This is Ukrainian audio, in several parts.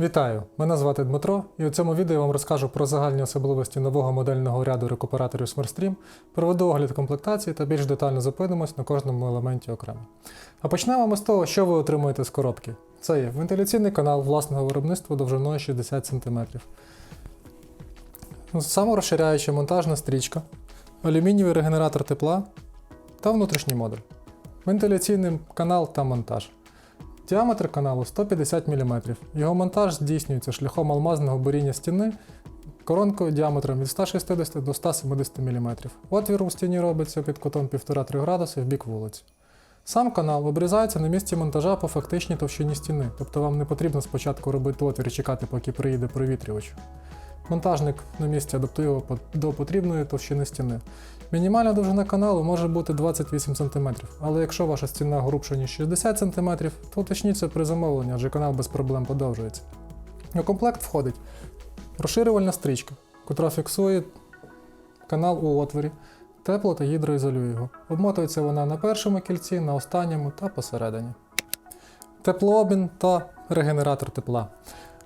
Вітаю! Мене звати Дмитро, і у цьому відео я вам розкажу про загальні особливості нового модельного ряду рекуператорів SmartStream, проведу огляд комплектації та більш детально зупинимось на кожному елементі окремо. А почнемо ми з того, що ви отримуєте з коробки. Це є вентиляційний канал власного виробництва довжиною 60 см. Саморозширяюча монтажна стрічка, алюмінієвий регенератор тепла та внутрішній модуль. Вентиляційний канал та монтаж. Діаметр каналу 150 мм. Його монтаж здійснюється шляхом алмазного буріння стіни коронкою діаметром від 160 до 170 мм. Отвір у стіні робиться під кутом 1,5-3 градуси в бік вулиці. Сам канал обрізається на місці монтажа по фактичній товщині стіни, тобто вам не потрібно спочатку робити отвір і чекати, поки приїде провітрювач. Монтажник на місці адаптує до потрібної товщини стіни. Мінімальна довжина каналу може бути 28 см, але якщо ваша стіна грубша ніж 60 см, то уточніть це при замовленні, адже канал без проблем подовжується. У комплект входить розширювальна стрічка, котра фіксує канал у отворі, тепло та гідроізолює його. Обмотується вона на першому кільці, на останньому та посередині. Теплообмін та регенератор тепла.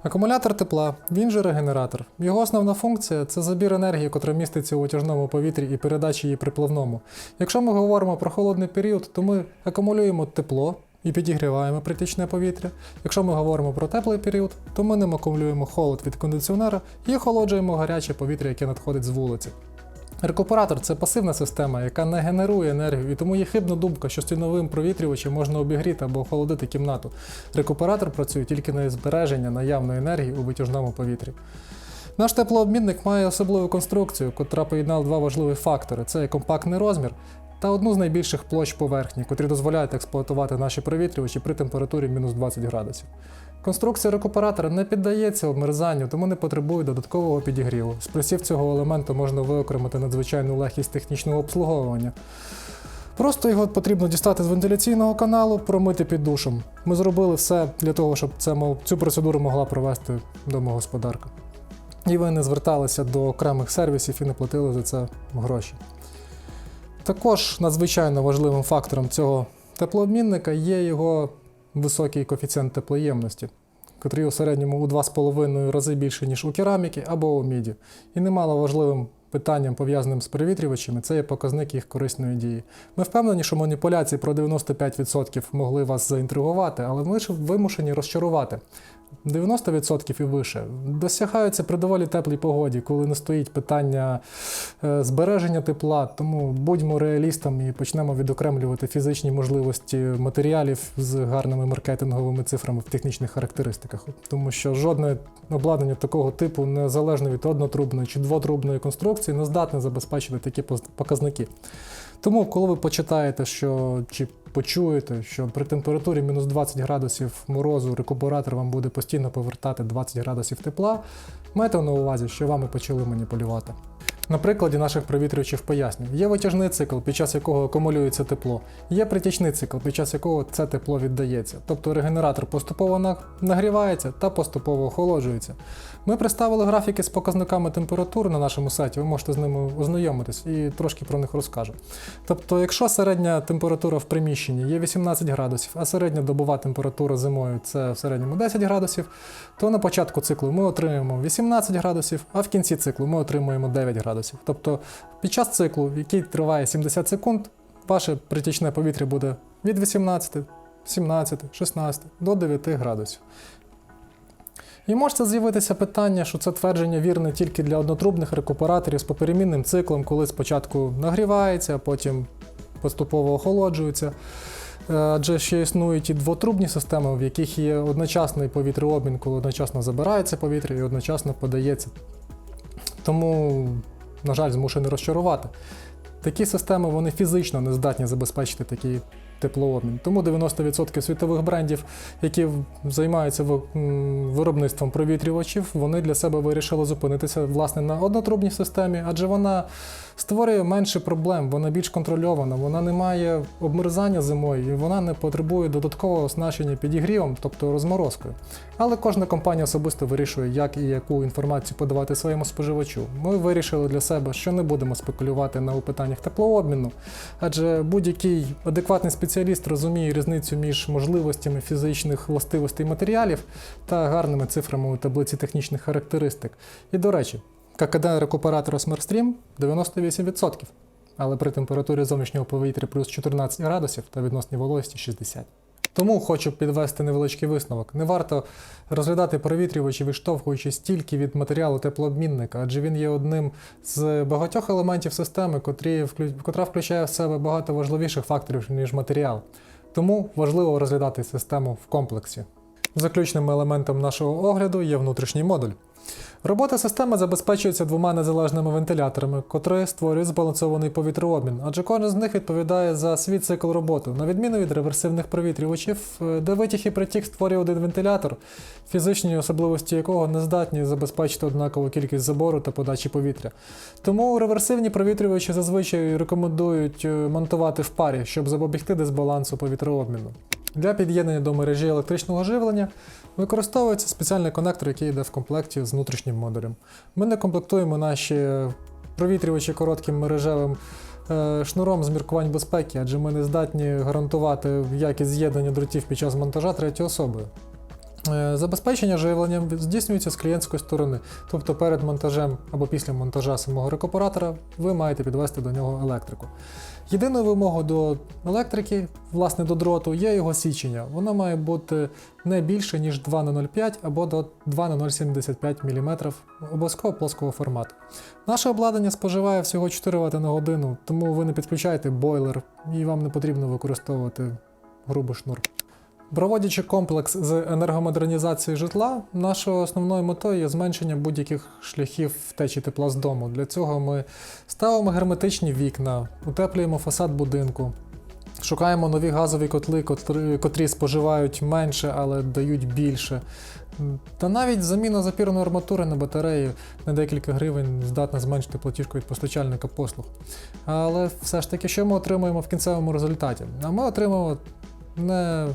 Акумулятор тепла, він же регенератор. Його основна функція це забір енергії, котра міститься у витяжному повітрі і передача її припливному. Якщо ми говоримо про холодний період, то ми акумулюємо тепло і підігріваємо притічне повітря. Якщо ми говоримо про теплий період, то ми ним акумулюємо холод від кондиціонера і охолоджуємо гаряче повітря, яке надходить з вулиці. Рекуператор це пасивна система, яка не генерує енергію, і тому є хибна думка, що стіновим провітрювачем можна обігріти або охолодити кімнату. Рекуператор працює тільки на збереження наявної енергії у витяжному повітрі. Наш теплообмінник має особливу конструкцію, котра поєднала два важливі фактори: це компактний розмір та одну з найбільших площ поверхні, котрі дозволяють експлуатувати наші провітрювачі при температурі мінус 20 градусів. Конструкція рекуператора не піддається обмерзанню, тому не потребує додаткового підігріву. З плюсів цього елементу можна виокремити надзвичайну легкість технічного обслуговування. Просто його потрібно дістати з вентиляційного каналу, промити під душем. Ми зробили все для того, щоб це, цю процедуру могла провести домогосподарка. І ви не зверталися до окремих сервісів і не платили за це гроші. Також надзвичайно важливим фактором цього теплообмінника є його високий коефіцієнт теплоємності, котрий у середньому у 2,5 рази більше, ніж у кераміки або у міді. І немало важливим питанням, пов'язаним з перевітрювачами, це є показник їх корисної дії. Ми впевнені, що маніпуляції про 95% могли вас заінтригувати, але ми ж вимушені розчарувати. 90% і вище досягаються при доволі теплій погоді, коли не стоїть питання е, збереження тепла. Тому будьмо реалістами і почнемо відокремлювати фізичні можливості матеріалів з гарними маркетинговими цифрами в технічних характеристиках. Тому що жодне обладнання такого типу, незалежно від однотрубної чи двотрубної конструкції, не здатне забезпечити такі показники. Тому, коли ви почитаєте, що чи почуєте, що при температурі мінус 20 градусів морозу рекуператор вам буде постійно повертати 20 градусів тепла, майте на увазі, що вами почали маніпулювати. На прикладі наших провітрювачів поясню. Є витяжний цикл, під час якого акумулюється тепло, є притічний цикл, під час якого це тепло віддається. Тобто регенератор поступово нагрівається та поступово охолоджується. Ми представили графіки з показниками температур на нашому сайті, ви можете з ними ознайомитись і трошки про них розкажу. Тобто, якщо середня температура в приміщенні є 18 градусів, а середня добова температура зимою це в середньому 10 градусів, то на початку циклу ми отримуємо 18 градусів, а в кінці циклу ми отримуємо 9 градусів. Тобто під час циклу, який триває 70 секунд, ваше притічне повітря буде від 18, 17, 16 до 9 градусів. І може з'явитися питання, що це твердження вірне тільки для однотрубних рекуператорів з поперемінним циклом, коли спочатку нагрівається, а потім поступово охолоджується. Е, Адже ще існують і двотрубні системи, в яких є одночасний повітряобмін, коли одночасно забирається повітря і одночасно подається. Тому, на жаль, змушений розчарувати. Такі системи вони фізично не здатні забезпечити такий теплообмін. Тому 90% світових брендів, які займаються виробництвом провітрювачів, вони для себе вирішили зупинитися власне на однотрубній системі, адже вона створює менше проблем, вона більш контрольована, вона не має обмерзання зимою і вона не потребує додаткового оснащення підігрівом, тобто розморозкою. Але кожна компанія особисто вирішує, як і яку інформацію подавати своєму споживачу. Ми вирішили для себе, що не будемо спекулювати на питаннях теплообміну, адже будь-який адекватний спеціаліст спеціаліст розуміє різницю між можливостями фізичних властивостей матеріалів та гарними цифрами у таблиці технічних характеристик. І до речі, ККД рекуператора SmartStream 98%, але при температурі зовнішнього повітря плюс 14 градусів та відносній вологості 60. Тому хочу підвести невеличкий висновок. Не варто розглядати провітрювачі, відштовхуючись тільки від матеріалу теплообмінника, адже він є одним з багатьох елементів системи, котрі, котра включає в себе багато важливіших факторів, ніж матеріал. Тому важливо розглядати систему в комплексі. Заключним елементом нашого огляду є внутрішній модуль. Робота системи забезпечується двома незалежними вентиляторами, котрі створюють збалансований повітрообмін, адже кожен з них відповідає за свій цикл роботи, на відміну від реверсивних провітрювачів, де витяг і притік створює один вентилятор, фізичні особливості якого не здатні забезпечити однакову кількість забору та подачі повітря. Тому реверсивні провітрювачі зазвичай рекомендують е, монтувати в парі, щоб запобігти дисбалансу повітрообміну. Для під'єднання до мережі електричного живлення використовується спеціальний конектор, який йде в комплекті з внутрішнім модулем. Ми не комплектуємо наші провітрювачі коротким мережевим е, шнуром з міркувань безпеки, адже ми не здатні гарантувати якість з'єднання дротів під час монтажа третьою особою. Е, Забезпечення живленням здійснюється з клієнтської сторони, тобто перед монтажем або після монтажа самого рекуператора ви маєте підвести до нього електрику. Єдиною вимогою до електрики, власне до дроту, є його січення. Воно має бути не більше, ніж 2 на 0,5 або до 2 на 0,75 мм обов'язково плоского формату. Наше обладнання споживає всього 4 Вт на годину, тому ви не підключаєте бойлер і вам не потрібно використовувати грубий шнур. Проводячи комплекс з енергомодернізації житла, нашою основною метою є зменшення будь-яких шляхів втечі тепла з дому. Для цього ми ставимо герметичні вікна, утеплюємо фасад будинку, шукаємо нові газові котли, котрі, котрі споживають менше, але дають більше. Та навіть заміна запірної арматури на батареї на декілька гривень здатна зменшити платіжку від постачальника послуг. Але все ж таки, що ми отримуємо в кінцевому результаті? А ми отримуємо не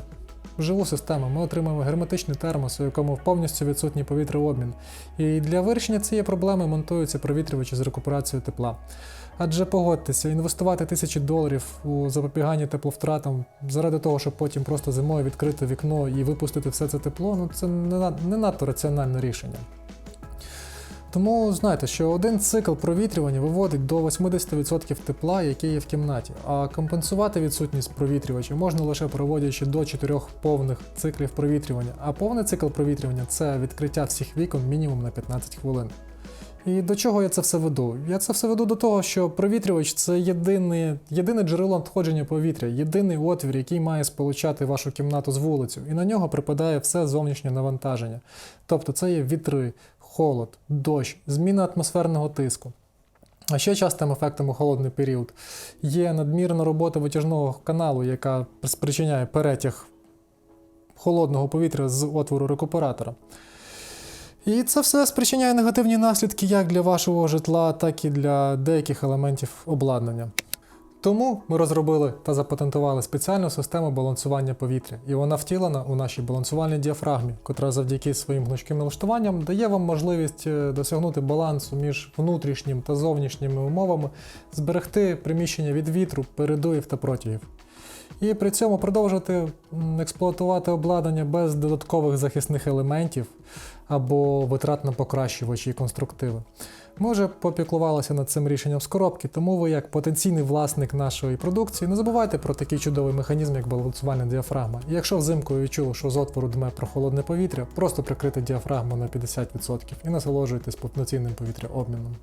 живу систему, ми отримаємо герметичний термос, у якому повністю відсутній повітряобмін. І для вирішення цієї проблеми монтуються провітрювачі з рекуперацією тепла. Адже погодьтеся, інвестувати тисячі доларів у запобігання тепловтратам заради того, щоб потім просто зимою відкрити вікно і випустити все це тепло, ну це не надто раціональне рішення. Тому знайте, що один цикл провітрювання виводить до 80% тепла, яке є в кімнаті, а компенсувати відсутність провітрювача можна лише проводячи до 4 повних циклів провітрювання. А повний цикл провітрювання це відкриття всіх вікон мінімум на 15 хвилин. І до чого я це все веду? Я це все веду до того, що провітрювач це єдине, єдине джерело надходження повітря, єдиний отвір, який має сполучати вашу кімнату з вулицю, і на нього припадає все зовнішнє навантаження. Тобто це є вітри, холод, дощ, зміна атмосферного тиску. А ще частим ефектом у холодний період є надмірна робота витяжного каналу, яка спричиняє перетяг холодного повітря з отвору рекуператора. І це все спричиняє негативні наслідки як для вашого житла, так і для деяких елементів обладнання. Тому ми розробили та запатентували спеціальну систему балансування повітря, і вона втілена у нашій балансувальній діафрагмі, котра завдяки своїм гнучким налаштуванням дає вам можливість е, досягнути балансу між внутрішнім та зовнішніми умовами, зберегти приміщення від вітру, передуїв та протягів. І при цьому продовжувати м, експлуатувати обладнання без додаткових захисних елементів або витрат на покращувачі і конструктиви. Ми вже попіклувалися над цим рішенням з коробки, тому ви, як потенційний власник нашої продукції, не забувайте про такий чудовий механізм, як балансувальна діафрагма. І якщо взимку відчули, що з отвору дме прохолодне повітря, просто прикрити діафрагму на 50% і насолоджуйтесь повноцінним повітряобміном.